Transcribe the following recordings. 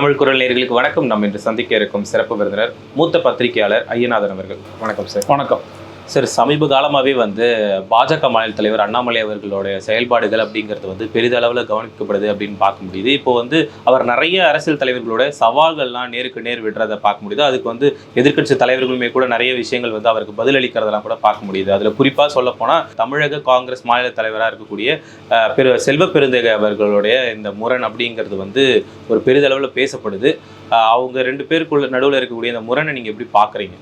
தமிழ் குரல் நேர்களுக்கு வணக்கம். நம் இன்று சந்திக்க இருக்கும் சிறப்பு விருந்தினர் மூத்த பத்திரிகையாளர் ஐயநாதன் அவர்கள். வணக்கம் சார். வணக்கம். சார் சமீப காலமாகவே வந்து பாஜக மாநில தலைவர் அண்ணாமலை அவர்களுடைய செயல்பாடுகள் அப்படிங்கிறது வந்து பெரிதளவில் கவனிக்கப்படுது அப்படின்னு பார்க்க முடியுது. இப்போ வந்து அவர் நிறைய அரசியல் தலைவர்களோட சவால்கள்லாம் நேருக்கு நேர் விடுறதை பார்க்க முடியுது. அதுக்கு வந்து எதிர்க்கட்சி தலைவர்களுமே கூட நிறைய விஷயங்கள் வந்து அவருக்கு பதிலளிக்கிறதெல்லாம் கூட பார்க்க முடியுது. அதில் குறிப்பாக சொல்ல போனால் தமிழக காங்கிரஸ் மாநில தலைவராக இருக்கக்கூடிய பெரு செல்வ பெருந்தகை அவர்களுடைய இந்த முரண் அப்படிங்கிறது வந்து ஒரு பெரிதளவில் பேசப்படுது. அவங்க ரெண்டு பேருக்குள்ள நடுவில் இருக்கக்கூடிய இந்த முரணை நீங்கள் எப்படி பார்க்குறீங்க?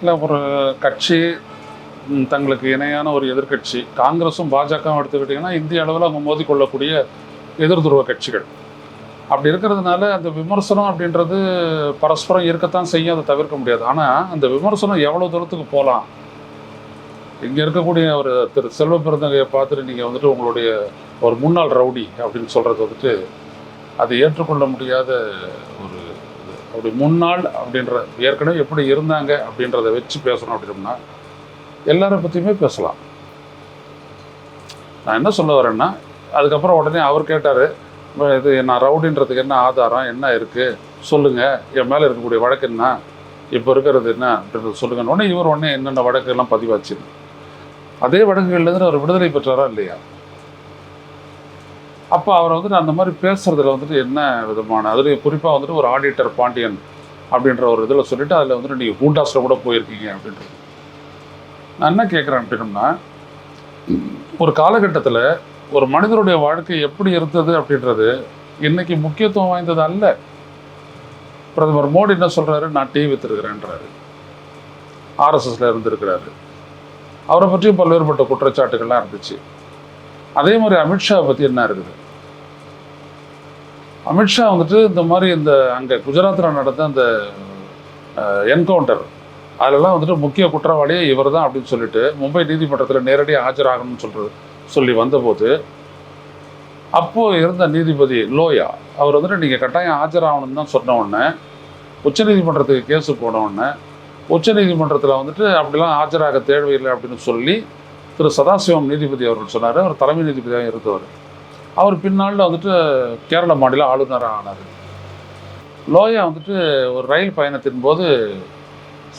இல்லை ஒரு கட்சி தங்களுக்கு இணையான ஒரு எதிர்க்கட்சி காங்கிரஸும் பாஜகவும் எடுத்துக்கிட்டிங்கன்னா இந்திய அளவில் அவங்க மோதிக்கொள்ளக்கூடிய எதிர் துருவ கட்சிகள். அப்படி இருக்கிறதுனால அந்த விமர்சனம் அப்படின்றது பரஸ்பரம் இருக்கத்தான் செய்யும் அதை தவிர்க்க முடியாது. ஆனால் அந்த விமர்சனம் எவ்வளோ தூரத்துக்கு போகலாம்? இங்கே இருக்கக்கூடிய ஒரு திரு செல்வ பிறந்தகையை பார்த்துட்டு நீங்கள் வந்துட்டு உங்களுடைய ஒரு முன்னாள் ரவுடி அப்படின்னு சொல்கிறது வந்துட்டு அது ஏற்றுக்கொள்ள முடியாத ஒரு அப்படி முன்னாள் அப்படின்ற ஏற்கனவே எப்படி இருந்தாங்க அப்படின்றத வச்சு பேசணும் அப்படின்னோம்னா எல்லாரை பற்றியுமே பேசலாம். நான் என்ன சொல்ல வரேன்னா அதுக்கப்புறம் உடனே அவர் கேட்டார் இது நான் ரவுடின்றதுக்கு என்ன ஆதாரம் என்ன இருக்குது சொல்லுங்கள் என் மேலே இருக்கக்கூடிய வழக்கு என்ன? இப்போ இருக்கிறது என்ன? அப்படின்றது சொல்லுங்கள் உடனே இவர் உடனே என்னென்ன வழக்குகள்லாம் பதிவாச்சு. அதே வழக்குகள்லேருந்து அவர் விடுதலை பெற்றாரா இல்லையா? அப்போ அவர் வந்துட்டு அந்த மாதிரி பேசுகிறதுல வந்துட்டு என்ன விதமான அதுலேயும் குறிப்பாக வந்துட்டு ஒரு ஆடிட்டர் பாண்டியன் அப்படின்ற ஒரு இதில் சொல்லிவிட்டு அதில் வந்துட்டு நீங்கள் கூண்டாஸில் கூட போயிருக்கீங்க அப்படின்றது. நான் என்ன கேட்குறேன் அப்படின்னம்னா ஒரு காலகட்டத்தில் ஒரு மனிதனுடைய வாழ்க்கை எப்படி இருந்தது அப்படின்றது இன்னைக்கு முக்கியத்துவம் வாய்ந்தது அல்ல. பிரதமர் மோடி என்ன சொல்கிறாரு நான் டீ வித்துருக்கிறேன்றாரு ஆர்எஸ்எஸ்ல இருந்திருக்கிறாரு. அவரை பற்றியும் பல்வேறுபட்ட குற்றச்சாட்டுகள்லாம் இருந்துச்சு. அதே மாதிரி அமித்ஷா பற்றி என்ன இருக்குது? அமித்ஷா வந்துட்டு இந்த மாதிரி இந்த அங்கே குஜராத்தில் நடந்த அந்த என்கவுண்டர் அதிலலாம் வந்துட்டு முக்கிய குற்றவாளியே இவர் தான் அப்படின்னு சொல்லிட்டு மும்பை நீதிமன்றத்தில் நேரடியாக ஆஜராகணும்னு சொல்கிறது சொல்லி வந்தபோது அப்போது இருந்த நீதிபதி லோயா அவர் வந்துட்டு நீங்கள் கட்டாயம் ஆஜராகணும்னு தான் சொன்ன உடனே உச்சநீதிமன்றத்துக்கு கேஸு போன உடனே உச்சநீதிமன்றத்தில் வந்துட்டு அப்படிலாம் ஆஜராக தேவையில்லை அப்படின்னு சொல்லி திரு சதாசிவம் நீதிபதி அவர்கள் சொன்னார். அவர் தலைமை நீதிபதியாக இருந்தவர். அவர் பின்னாளில் வந்துட்டு கேரள மாநில ஆளுநராக ஆனார் லோயா வந்துட்டு ஒரு ரயில் பயணத்தின் போது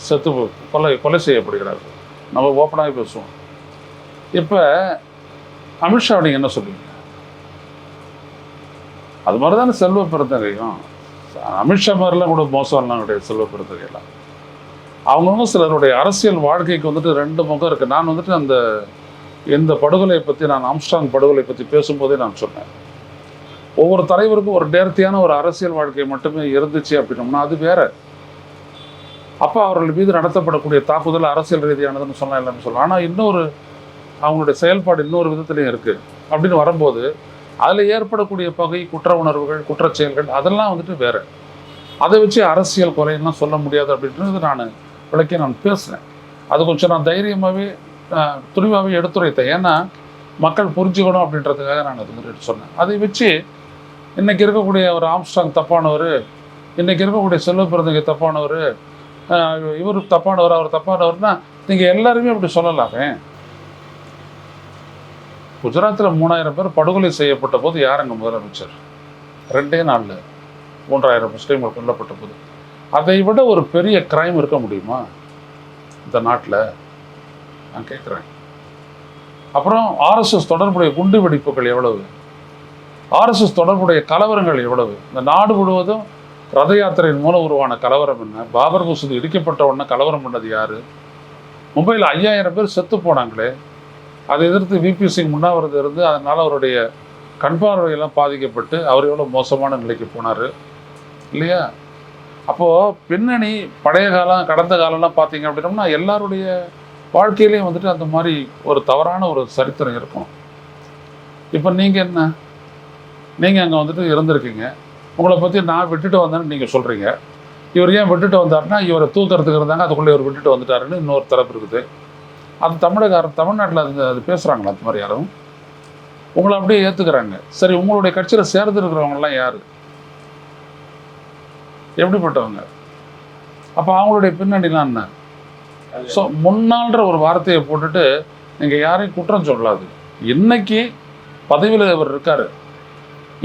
செத்து கொலை கொலை செய்யப்படுகிறார். நம்ம ஓப்பனாகவே பேசுவோம். இப்போ அமித்ஷா நீங்கள் என்ன சொல்லுவீங்க அது மாதிரி தானே செல்வ பெருந்தகையும் அமித்ஷா மாதிரிலாம் கூட மோசம்லாம் கிடையாது செல்வ பெருந்தகையெல்லாம் அவங்கவுங்க சிலருடைய அரசியல் வாழ்க்கைக்கு வந்துட்டு ரெண்டு முகம் இருக்குது நான் வந்துட்டு அந்த இந்த படுகொலை பற்றி நான் ஆம்ஸ்டாங் படுகொலை பற்றி பேசும்போதே நான் சொன்னேன். ஒவ்வொரு தலைவருக்கும் ஒரு நேர்த்தியான ஒரு அரசியல் வாழ்க்கை மட்டுமே இருந்துச்சு அப்படின்னோம்னா அது வேற. அப்போ அவர்கள் மீது நடத்தப்படக்கூடிய தாக்குதல் அரசியல் ரீதியானதுன்னு சொல்லலாம் இல்லைன்னு சொல்லலாம். ஆனால் இன்னொரு அவங்களுடைய செயல்பாடு இன்னொரு விதத்துலையும் இருக்குது அப்படின்னு வரும்போது அதில் ஏற்படக்கூடிய பகை குற்ற உணர்வுகள் குற்றச்செயல்கள் அதெல்லாம் வந்துட்டு வேறு. அதை வச்சு அரசியல் குறையெல்லாம் சொல்ல முடியாது அப்படின்றது நான் விளக்கி நான் பேசுகிறேன் அது கொஞ்சம் நான் தைரியமாகவே துணிவாகவே எடுத்துரைத்தேன். ஏன்னா மக்கள் புரிஞ்சுக்கணும் அப்படின்றதுக்காக நான் அது வந்துட்டு சொன்னேன். அதை வச்சு இன்றைக்கி இருக்கக்கூடிய ஒரு ஆம்ஸ்டாங் தப்பானவர் இன்றைக்கி இருக்கக்கூடிய செல்வ பிறந்தங்க தப்பானவர் இவர் தப்பானவர் அவர் தப்பானவர்னா நீங்கள் எல்லாருமே அப்படி சொல்லலாமே. குஜராத்தில் மூணாயிரம் பேர் படுகொலை செய்யப்பட்ட போது யாருங்க முதலமைச்சர்? ரெண்டே நாளில் மூன்றாயிரம் முஸ்லீம்கள் கொல்லப்பட்ட போது. அதை விட ஒரு பெரிய கிரைம் இருக்க முடியுமா? இந்த நாட்டில்? நான் கேட்குறேன் அப்புறம் ஆர்எஸ்எஸ் தொடர்புடைய குண்டு வெடிப்புகள் எவ்வளவு? ஆர்எஸ்எஸ் தொடர்புடைய கலவரங்கள் எவ்வளவு? இந்த நாடு முழுவதும் ரத யாத்திரையின் மூலம் உருவான கலவரம் என்ன? பாபர் மசூதி இடிக்கப்பட்ட உடனே கலவரம் பண்ணது யாரு? மும்பையில் ஐயாயிரம் பேர் செத்து போனாங்களே. அதை எதிர்த்து விபி சிங் உண்ணாவிரதம் இருந்து அதனால் அவருடைய கண் பார்வையெல்லாம் பாதிக்கப்பட்டு அவர் எவ்வளோ மோசமான நிலைக்கு போனார். இல்லையா? அப்போது பின்னணி பழைய காலம் கடந்த காலம்லாம் பார்த்தீங்க அப்படின்னோம்னா எல்லாருடைய வாழ்க்கையிலையும் வந்துட்டு அந்த மாதிரி ஒரு தவறான ஒரு சரித்திரம் இருக்கும். இப்போ நீங்கள் என்ன? நீங்கள் அங்கே வந்துட்டு இருந்திருக்கீங்க. உங்களை பற்றி நான் விட்டுட்டு வந்தேன்னு நீங்கள் சொல்கிறீங்க இவர் ஏன் விட்டுட்டு வந்தாருன்னா இவரை தூக்கறதுக்கு இருந்தாங்க அதுக்குள்ளே இவர் விட்டுட்டு வந்துட்டாருன்னு இன்னொரு தரப்பு இருக்குது. அது தமிழக தமிழ்நாட்டில் அது அது பேசுகிறாங்களா அந்த மாதிரி யாரும்? உங்களை அப்படியே ஏற்றுக்கிறாங்க சரி உங்களுடைய கட்சியில் சேர்ந்து இருக்கிறவங்கலாம் யார்? எப்படிப்பட்டவங்க? அப்போ அவங்களுடைய பின்னணிலாம் என்ன? ஸோ முன்னாள்ன்ற ஒரு வார்த்தையை போட்டுட்டு நீங்கள் யாரையும் குற்றம் சொல்லாது இன்னைக்கு பதவியில் இவர் இருக்காரு.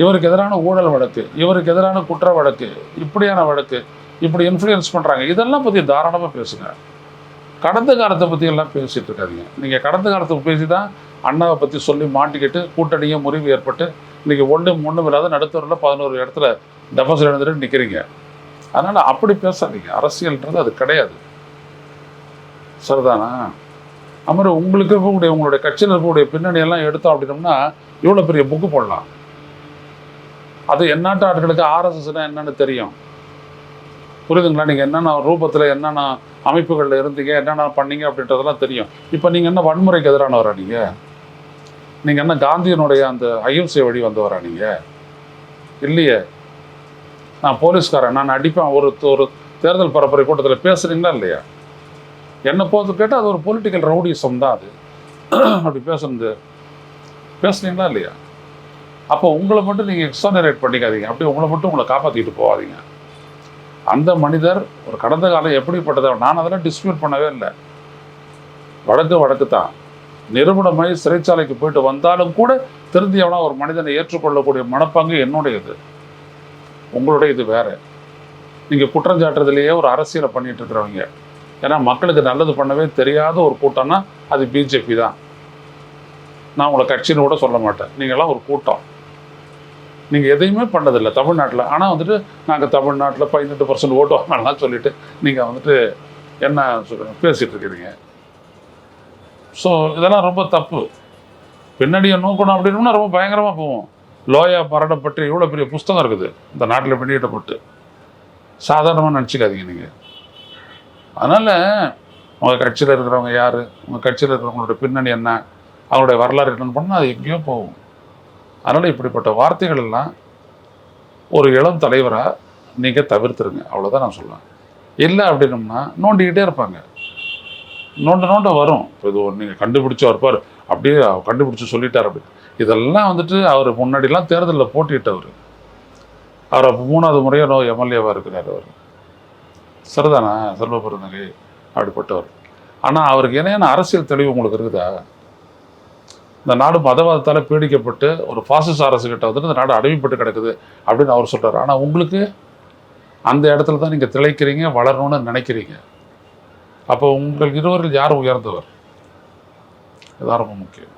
இவருக்கு எதிரான ஊழல் வழக்கு இவருக்கு எதிரான குற்ற வழக்கு இப்படியான வழக்கு இப்படி இன்ஃப்ளூயன்ஸ் பண்ணுறாங்க இதெல்லாம் பற்றி தாராளமாக பேசுங்க. கடந்த காலத்தை பற்றி எல்லாம் பேசிட்டு இருக்காதீங்க. நீங்கள் கடந்த காலத்தை பேசி தான் அண்ணாவை பற்றி சொல்லி மாட்டிக்கிட்டு கூட்டணியும் முறிவு ஏற்பட்டு இன்றைக்கி ஒன்றும் ஒன்றும் இல்லாத நடுத்தரில் பதினோரு இடத்துல டெபாசிட் எழுந்துட்டு நிற்கிறீங்க அதனால் அப்படி பேசாதீங்க. அரசியல்ன்றது அது கிடையாது. சரிதானா? அப்புறம் உங்களுக்கு இருக்கக்கூடிய உங்களுடைய கட்சியில் இருக்கக்கூடிய பின்னணியெல்லாம் எடுத்தோம் அப்படின்னோம்னா இவ்வளோ பெரிய புக்கு போடலாம். அது எந்நாட்டு ஆட்களுக்கு ஆர்எஸ்எஸ்னா என்னன்னு தெரியும். புரியுதுங்களா? நீங்கள் என்னென்ன ரூபத்தில் என்னென்ன அமைப்புகளில் இருந்தீங்க என்னென்ன பண்ணீங்க அப்படின்றதெல்லாம் தெரியும். இப்போ நீங்கள் என்ன வன்முறைக்கு எதிரானவரா நீங்கள் நீங்கள் என்ன காந்தியனுடைய அந்த அகிம்சை வழி வந்தவரா நீங்கள் இல்லையே. நான் போலீஸ்காரன் நான் அடிப்பேன் ஒரு ஒரு தேர்தல் பரப்புரை கூட்டத்தில் பேசுகிறீங்களா இல்லையா? என்னை போது கேட்டால் அது ஒரு பொலிட்டிக்கல் ரவுடிசம் தான் அது. அப்படி பேசுனது பேசுனீங்களா இல்லையா? அப்போ உங்களை மட்டும் நீங்கள் எக்ஸானரேட் பண்ணிக்காதீங்க. அப்படி உங்களை மட்டும் உங்களை காப்பாற்றிட்டு போகாதீங்க. அந்த மனிதர் ஒரு கடந்த காலம் எப்படிப்பட்டது நான் அதெல்லாம் டிஸ்பியூட் பண்ணவே இல்லை. வழக்கு வழக்கு தான். நிறுவனமாய் சிறைச்சாலைக்கு போயிட்டு வந்தாலும் கூட திருந்தியவனா ஒரு மனிதனை ஏற்றுக்கொள்ளக்கூடிய மனப்பாங்கு என்னுடையது. உங்களுடைய இது வேற. நீங்கள் குற்றஞ்சாட்டுறதுலேயே ஒரு அரசியலை பண்ணிட்டு இருக்கிறவங்க. ஏன்னா மக்களுக்கு நல்லது பண்ணவே தெரியாத ஒரு கூட்டம்னா அது பிஜேபி தான். நான் உங்களை கட்சின்னு கூட சொல்ல மாட்டேன். நீங்களாம் ஒரு கூட்டம். நீங்கள் எதையுமே பண்ணதில்லை தமிழ்நாட்டில். ஆனால் வந்துட்டு நாங்கள் தமிழ்நாட்டில் பதினெட்டு பர்சன்ட் ஓட்டு வாங்கலாம் சொல்லிட்டு நீங்கள் வந்துட்டு என்ன சொல்லுங்க பேசிகிட்டு இருக்கிறீங்க. ஸோ இதெல்லாம் ரொம்ப தப்பு. பின்னாடியை நோக்கணும் அப்படின்னா ரொம்ப பயங்கரமாக போவோம். லோயா மரண பற்றி இவ்வளோ பெரிய புஸ்தகம் இருக்குது. இந்த நாட்டில் வெளியிடப்பட்டு. சாதாரணமாக நினச்சிக்காதீங்க நீங்கள் அதனால் உங்கள் கட்சியில் இருக்கிறவங்க யார்? உங்கள் கட்சியில் இருக்கிறவங்களோட பின்னணி என்ன? அவங்களுடைய வரலாறு என்னென்னு பண்ணால் அது எங்கேயோ போகும். அதனால் இப்படிப்பட்ட வார்த்தைகள் எல்லாம் ஒரு இளம் தலைவராக நீங்கள் தவிர்த்துருங்க. அவ்வளோதான் நான் சொல்லுவேன் இல்லை அப்படின்னம்னா நோண்டிக்கிட்டே இருப்பாங்க. நோண்ட நோண்ட வரும். இப்போ இது நீங்கள் கண்டுபிடிச்சு இருப்பார் அப்படியே அவர் சொல்லிட்டார் அப்படி. இதெல்லாம் வந்துட்டு அவர் முன்னாடிலாம் தேர்தலில் போட்டியிட்டவர். அவர் அப்போ மூணாவது முறையாக எம்எல்ஏவாக இருக்கிறார் அவர். சரிதானா? செல்வ அப்படிப்பட்டவர். ஆனால் அவருக்கு என்னென்ன அரசியல் தெளிவு உங்களுக்கு இருக்குதா? இந்த நாடு மதவாதத்தால் பீடிக்கப்பட்டு ஒரு பாசிச அரசு கிட்ட வந்துட்டு இந்த நாடு அடிமைப்பட்டு கிடக்குது அப்படின்னு அவர் சொல்கிறார் ஆனால் உங்களுக்கு அந்த இடத்துல தான் நீங்கள் திளைக்கிறீங்க வளரணும்னு நினைக்கிறீங்க. அப்போ உங்கள் இருவரில் யார் உயர்ந்தவர்? இதான் ரொம்ப முக்கியம்.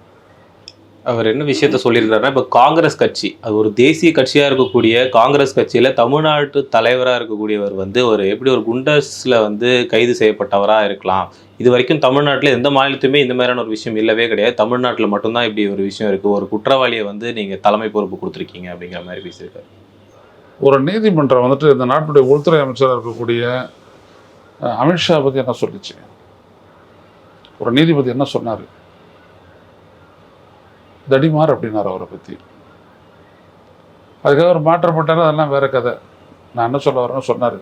அவர் என்ன விஷயத்த சொல்லியிருக்காருன்னா இப்போ காங்கிரஸ் கட்சி அது ஒரு தேசிய கட்சியாக இருக்கக்கூடிய காங்கிரஸ் கட்சியில் தமிழ்நாட்டு தலைவராக இருக்கக்கூடியவர் வந்து ஒரு எப்படி ஒரு குண்டஸில் வந்து கைது செய்யப்பட்டவராக இருக்கலாம். இது வரைக்கும் தமிழ்நாட்டில் எந்த மாநிலத்துமே இந்த மாதிரியான ஒரு விஷயம் இல்லவே கிடையாது. தமிழ்நாட்டில் மட்டும்தான் இப்படி ஒரு விஷயம் இருக்குது ஒரு குற்றவாளியை வந்து நீங்கள் தலைமை பொறுப்பு கொடுத்துருக்கீங்க அப்படிங்கிற மாதிரி பேசியிருக்காரு. ஒரு நீதிமன்றம் வந்துட்டு இந்த நாட்டுடைய உள்துறை அமைச்சராக இருக்கக்கூடிய அமித்ஷா பற்றி என்ன சொல்லிச்சு? ஒரு நீதிபதி என்ன சொன்னார்? தடிமார் அப்படின்னார் அவரை பற்றி அதுக்காக அவர் மாற்றப்பட்டார் அதெல்லாம் வேற கதை. நான் என்ன சொல்ல வரேன்னு சொன்னார்.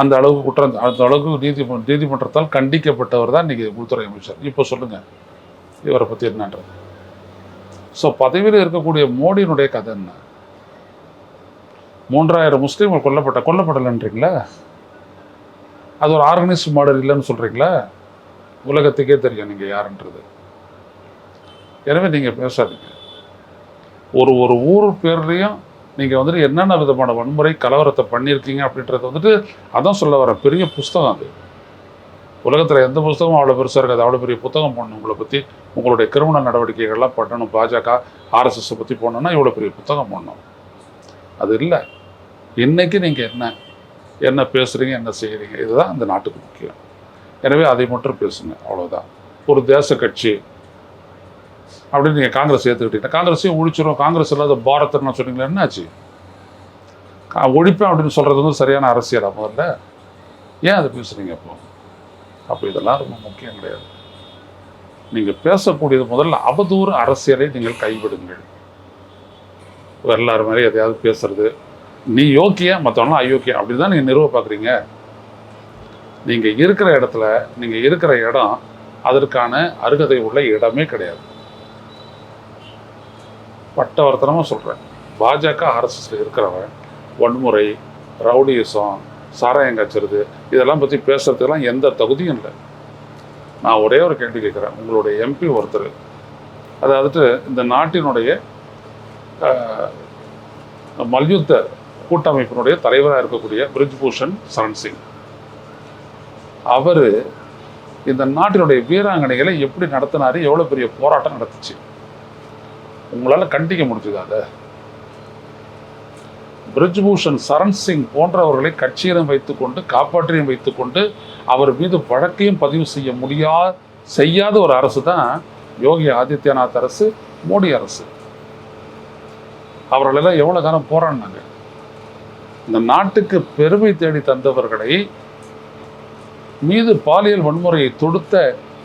அந்த அளவுக்கு குற்றம் அந்த அளவுக்கு நீதி நீதிமன்றத்தால் கண்டிக்கப்பட்டவர் தான் இன்றைக்கி உள்துறை அமைச்சர். இப்போ சொல்லுங்கள் இவரை பற்றி என்னன்றது. ஸோ பதவியில் இருக்கக்கூடிய மோடியினுடைய கதை என்ன? மூன்றாயிரம் முஸ்லீம்கள் கொல்லப்பட்ட கொல்லப்படலைன்றீங்களா? அது ஒரு ஆர்கனைஸ்ட் மாடல் இல்லைன்னு சொல்கிறீங்களா உலகத்துக்கே தெரியும் நீங்கள் யாருன்றது. எனவே நீங்கள் பேசாதீங்க. ஒரு ஒரு ஊர் பேர்லேயும் நீங்கள் வந்துட்டு என்னென்ன விதமான வன்முறை கலவரத்தை பண்ணியிருக்கீங்க அப்படின்றது வந்துட்டு அதான் சொல்ல வர பெரிய புஸ்தகம் அது. உலகத்தில் எந்த புஸ்தகமும் அவ்வளோ பெருசாக இருக்காது. அவ்வளோ பெரிய புத்தகம் போடணும் உங்களை பற்றி உங்களுடைய கிரிமினல் நடவடிக்கைகள்லாம் பண்ணணும். பாஜக ஆர்எஸ்எஸை பற்றி போடணும்னா இவ்வளோ பெரிய புத்தகம் போடணும். அது இல்லை. இன்னைக்கு நீங்கள் என்ன என்ன பேசுகிறீங்க என்ன செய்கிறீங்க இதுதான் அந்த நாட்டுக்கு முக்கியம். எனவே அதை மட்டும் பேசுங்க. அவ்வளோதான் ஒரு தேச கட்சி அப்படின்னு நீங்கள் காங்கிரஸ் ஏற்றுக்கிட்டீங்க காங்கிரஸையும் ஒழிச்சிடும் காங்கிரஸ் இல்லாத பாரத்னு சொன்னீங்களா என்னாச்சு? கா- ஒழிப்பேன் அப்படின்னு சொல்கிறது வந்து சரியான அரசியலாக முதல்ல? ஏன் அதை பேசுகிறீங்க அப்போ அப்போ இதெல்லாம் ரொம்ப முக்கியம் கிடையாது. நீங்கள் பேசக்கூடியது முதல்ல அவதூறு அரசியலை நீங்கள் கைவிடுங்கள். எல்லாரும் மாதிரி எதையாவது பேசுறது. நீ யோக்கிய மற்றவங்களாம் அயோக்கிய? அப்படி தான் நீங்கள் நிறுவ பார்க்குறீங்க. நீங்கள் இருக்கிற இடத்துல நீங்கள் இருக்கிற இடம் அதற்கான அருகதை உள்ள இடமே கிடையாது. பட்டவர்த்தனமாக சொல்கிறேன் பாஜக ஆர்எஸ்எஸ்ல இருக்கிறவன் வன்முறை ரவுடிசம் சாராயம் காய்ச்சறது இதெல்லாம் பற்றி பேசுறதுக்கெல்லாம் எந்த தகுதியும் இல்லை. நான் ஒரே ஒரு கேள்வி கேட்குறேன். உங்களுடைய எம்பி ஒருத்தர் அதாவது இந்த நாட்டினுடைய மல்யுத்த கூட்டமைப்பினுடைய தலைவராக இருக்கக்கூடிய பிரிஜ்பூஷன் சரண் சிங் அவர் இந்த நாட்டினுடைய வீராங்கனைகளை எப்படி நடத்தினாரு எவ்வளோ பெரிய போராட்டம் நடத்துச்சு? உங்களால் கண்டிக்க முடிஞ்சது அதை? பிரிஜ்பூஷன் சரண் சிங் போன்றவர்களை கட்சியிடம் வைத்துக்கொண்டு காப்பாற்றியும் வைத்துக்கொண்டு அவர் மீது வழக்கையும் பதிவு செய்ய முடியா செய்யாத ஒரு அரசு தான் யோகி ஆதித்யநாத் அரசு மோடி அரசு. அவர்களெல்லாம் எவ்வளோ காலம் போராடினாங்க? இந்த நாட்டுக்கு பெருமை தேடி தந்தவர்களை மீது பாலியல் வன்முறையை தொடுத்த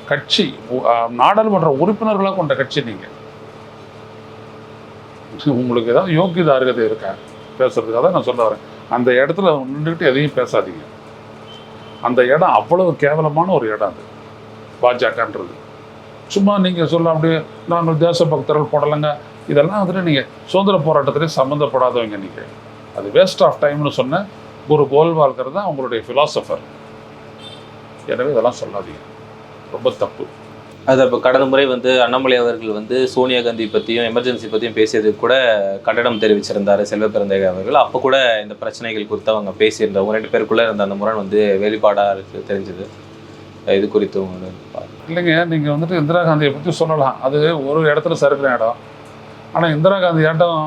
கட்சி நாடாளுமன்ற உறுப்பினர்களாக கொண்ட கட்சி நீங்க. உங்களுக்கு ஏதாவது யோக்கியதா அருகதை இருக்கா? பேசுறதுக்காக தான் நான் சொல்ல வரேன். அந்த இடத்துல நின்றுக்கிட்டு எதையும் பேசாதீங்க. அந்த இடம் அவ்வளவு கேவலமான ஒரு இடம் அது. பாஜகன்றது. சும்மா நீங்கள் சொல்ல அப்படியே நாங்கள் தேசபக்தர்கள் போடலைங்க. இதெல்லாம் வந்துட்டு நீங்கள் சுதந்திர போராட்டத்திலே சம்மந்தப்படாதவங்க நீங்கள் அது வேஸ்ட் ஆஃப் டைம்னு சொன்ன ஒரு கோல்வால்கர் தான் அவங்களுடைய ஃபிலாசபர் எனவே இதெல்லாம் சொல்லாதீங்க. ரொம்ப தப்பு. அது இப்போ கடந்த முறை வந்து அண்ணாமலை அவர்கள் வந்து சோனியா காந்தி பற்றியும் எமர்ஜென்சி பற்றியும் பேசியதுக்கு கூட கண்டனம் தெரிவிச்சிருந்தார் செல்வ பிறந்தகை அவர்கள். அப்போ கூட இந்த பிரச்சனைகள் குறித்து அவங்க பேசியிருந்தவங்க ரெண்டு பேருக்குள்ளே இருந்த அந்த முரண் வந்து வெளிப்பாடாக இருக்கு தெரிஞ்சது. இது குறித்து இல்லைங்க நீங்கள் வந்துட்டு இந்திரா காந்தியை பற்றி சொல்லலாம். அது ஒரு இடத்துல சறுக்கிற இடம். ஆனால் இந்திரா காந்தி இடம்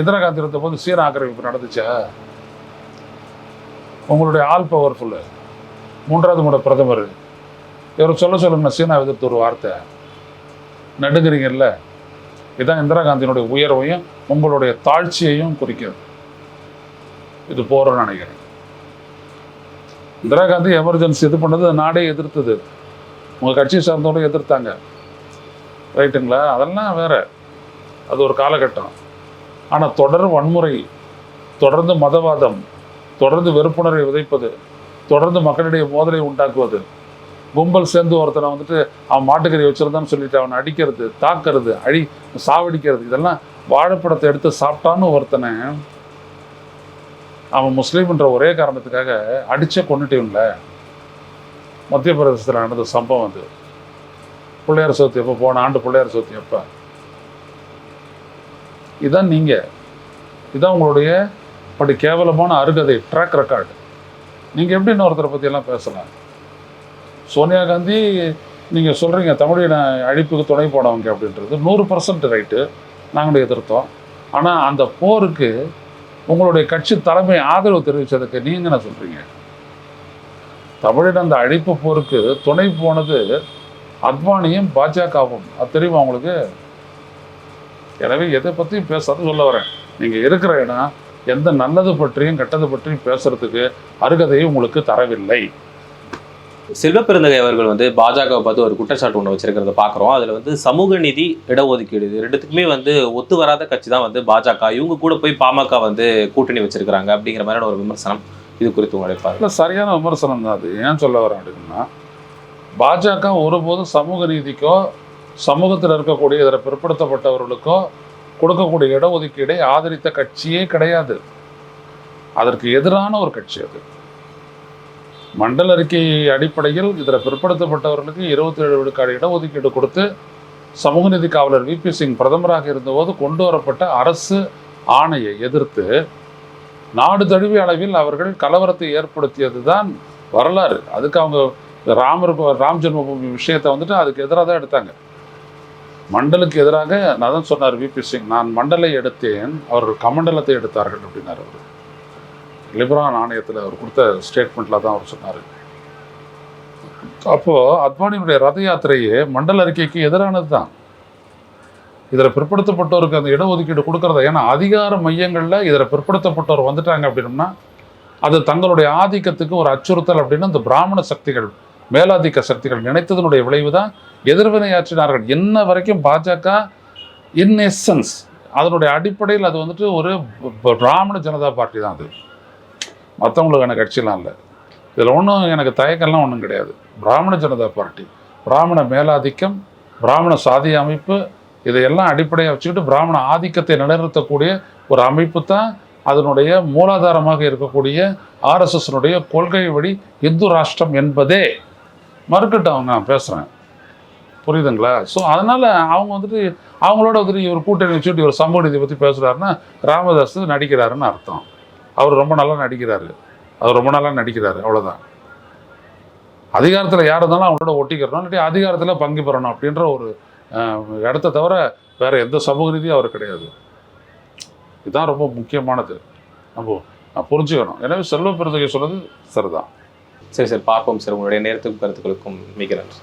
இந்திரா காந்தி இருந்த போது சீன ஆக்கிரமிப்பு நடந்துச்சா? உங்களுடைய ஆல் பவர்ஃபுல்லு மூன்றாவது முறை பிரதமர். இவர் சொல்ல சொல்லுங்க சீனா எதிர்த்து ஒரு வார்த்தை. நடுங்கிறீங்கல்ல? இதுதான் இந்திரா காந்தியினுடைய உயர்வையும் உங்களுடைய தாழ்ச்சியையும் குறிக்கிறது. இது போறோம்னு நினைக்கிறேன். இந்திரா காந்தி எமர்ஜென்சி இது பண்ணது நாடே எதிர்த்தது. உங்கள் கட்சியை சார்ந்தவங்களும் எதிர்த்தாங்க. ரைட்டுங்களா? அதெல்லாம் வேற. அது ஒரு காலகட்டம். ஆனால் தொடர் வன்முறை தொடர்ந்து மதவாதம் தொடர்ந்து வெறுப்புணர்வை விதைப்பது தொடர்ந்து மக்களிடையே மோதலை உண்டாக்குவது கும்பல் சேர்ந்து ஒருத்தனை வந்துட்டு அவன் மாட்டுக்கறி வச்சிருந்தான்னு சொல்லிட்டு அவனை அடிக்கிறது தாக்குறது அழி சாவடிக்கிறது இதெல்லாம் வாழைப்பழத்தை எடுத்து சாப்பிட்டான்னு ஒருத்தனை அவன் முஸ்லீம்ன்ற ஒரே காரணத்துக்காக அடித்த கொண்டுட்டேன்ல மத்திய பிரதேசத்தில் நடந்த சம்பவம் அது. பிள்ளையார் சோத்தி எப்போ போன ஆண்டு பிள்ளையார் சவுத்தி எப்போ? இதான் நீங்கள் இதான் உங்களுடைய படி கேவலமான அருகதை ட்ராக் ரெக்கார்டு நீங்கள் எப்படி இன்னொருத்தரை பற்றியெல்லாம் பேசலாம்? சோனியா காந்தி நீங்கள் சொல்கிறீங்க தமிழின அழிப்புக்கு துணை போனவங்க அப்படின்றது. நூறு பர்சன்ட் ரைட்டு. நாங்களும் எதிர்த்தோம். ஆனால் அந்த போருக்கு உங்களுடைய கட்சி தலைமை ஆதரவு தெரிவித்ததுக்கு நீங்கள் என்ன சொல்கிறீங்க தமிழின் அந்த அழிப்பு போருக்கு துணை போனது அத்வானியும் பாஜகவும். அது தெரியுமா உங்களுக்கு? எனவே எதை பற்றியும் பேசாத சொல்ல வரேன். நீங்கள் இருக்கிற இடம் எந்த நல்லது பற்றியும் கெட்டது பற்றியும் பேசுறதுக்கு அருகதையும் உங்களுக்கு தரவில்லை. செல்வ அவர்கள் வந்து பாஜகவை பார்த்து ஒரு குற்றச்சாட்டு ஒன்று வச்சிருக்கிறத பார்க்குறோம். அதில் வந்து சமூக நிதி இடஒதுக்கீடு இது ரெண்டுத்துக்குமே வந்து ஒத்து வராத கட்சி தான் வந்து பாஜக. இவங்க கூட போய் பாமக வந்து கூட்டணி வச்சிருக்கிறாங்க அப்படிங்கிற மாதிரியான ஒரு விமர்சனம் இது குறித்து உங்களுடைய இல்லை சரியான விமர்சனம் தான் அது. ஏன் சொல்ல வரேன் அப்படின்னா பாஜக ஒருபோதும் சமூக நீதிக்கோ சமூகத்தில் இருக்கக்கூடிய இதில் பிற்படுத்தப்பட்டவர்களுக்கோ கொடுக்கக்கூடிய இடஒதுக்கீடை ஆதரித்த கட்சியே கிடையாது. அதற்கு எதிரான ஒரு கட்சி அது. மண்டல அறிக்கை அடிப்படையில் இதில் பிற்படுத்தப்பட்டவர்களுக்கு இருபத்தி ஏழு விழுக்காடு இடஒதுக்கீடு கொடுத்து சமூக நீதி காவலர் விபி சிங் பிரதமராக இருந்தபோது கொண்டு வரப்பட்ட அரசு ஆணையை எதிர்த்து நாடு தழுவிய அளவில் அவர்கள் கலவரத்தை ஏற்படுத்தியது தான் வரலாறு. அதுக்கு அவங்க ராமர் ராம் ஜென்மபூமி விஷயத்தை வந்துட்டு அதுக்கு எதிராக தான் எடுத்தாங்க. மண்டலுக்கு எதிராக நான் தான் சொன்னார் விபி சிங் நான் மண்டலை எடுத்தேன் அவர்கள் கமண்டலத்தை எடுத்தார்கள் அப்படின்னார் அவர். லிபரான் ஆணையத்தில் அவர் கொடுத்த ஸ்டேட்மெண்ட்டில் தான் அவர் சொன்னார். அப்போது அத்வானியுடைய ரத யாத்திரையே மண்டல அறிக்கைக்கு எதிரானது தான். இதில் பிற்படுத்தப்பட்டோருக்கு அந்த இடஒதுக்கீடு கொடுக்கறத? ஏன்னா அதிகார மையங்களில் இதில் பிற்படுத்தப்பட்டோர் வந்துட்டாங்க அப்படின்னா அது தங்களுடைய ஆதிக்கத்துக்கு ஒரு அச்சுறுத்தல் அப்படின்னு அந்த பிராமண சக்திகள் மேலாதிக்க சக்திகள் நினைத்ததனுடைய விளைவு தான் எதிர்வினையாற்றினார்கள் என்ன வரைக்கும் பாஜக இன் எசன்ஸ் அதனுடைய அடிப்படையில் அது வந்துட்டு ஒரு பிராமண ஜனதா பார்ட்டி தான் அது. மற்றவங்களுக்கான கட்சியெலாம் இல்லை. இதில் ஒன்றும் எனக்கு தயக்கம்லாம் ஒன்றும் கிடையாது. பிராமண ஜனதா பார்ட்டி. பிராமண மேலாதிக்கம் பிராமண சாதி அமைப்பு இதையெல்லாம் அடிப்படையாக வச்சுக்கிட்டு பிராமண ஆதிக்கத்தை நிலைநிறுத்தக்கூடிய ஒரு அமைப்பு தான் அதனுடைய மூலாதாரமாக இருக்கக்கூடிய ஆர்எஸ்எஸ்னுடைய கொள்கை வழி இந்து ராஷ்டிரம் என்பதே. மறுக்கட்டும் அவங்க நான் பேசுகிறேன் புரியுதுங்களா? ஸோ அதனால் அவங்க வந்துட்டு அவங்களோட வந்துட்டு இவர் கூட்டணி வச்சுட்டு இவர் சமூக நீதி பற்றி பேசுகிறாருன்னா ராமதாஸ் நடிக்கிறாருன்னு அர்த்தம். அவர் ரொம்ப நல்லா நடிக்கிறாரு. அவர் ரொம்ப நல்லா நடிக்கிறாரு. அவ்வளோதான் அதிகாரத்தில் யார் இருந்தாலும் அவங்களோட ஒட்டிக்கிறணும். இல்லாட்டி அதிகாரத்தில் பங்கு பெறணும் அப்படின்ற ஒரு இடத்த தவிர வேறு எந்த சமூக ரீதியும் அவர் கிடையாது. இதுதான் ரொம்ப முக்கியமானது. நம்ம நான் புரிஞ்சுக்கணும். எனவே செல்வ பெருந்தகை சொல்கிறது சரிதான். சரி சார். பார்ப்போம் சார். உங்களுடைய நேரத்துக்கும் கருத்துக்களுக்கும் மிக நன்றி.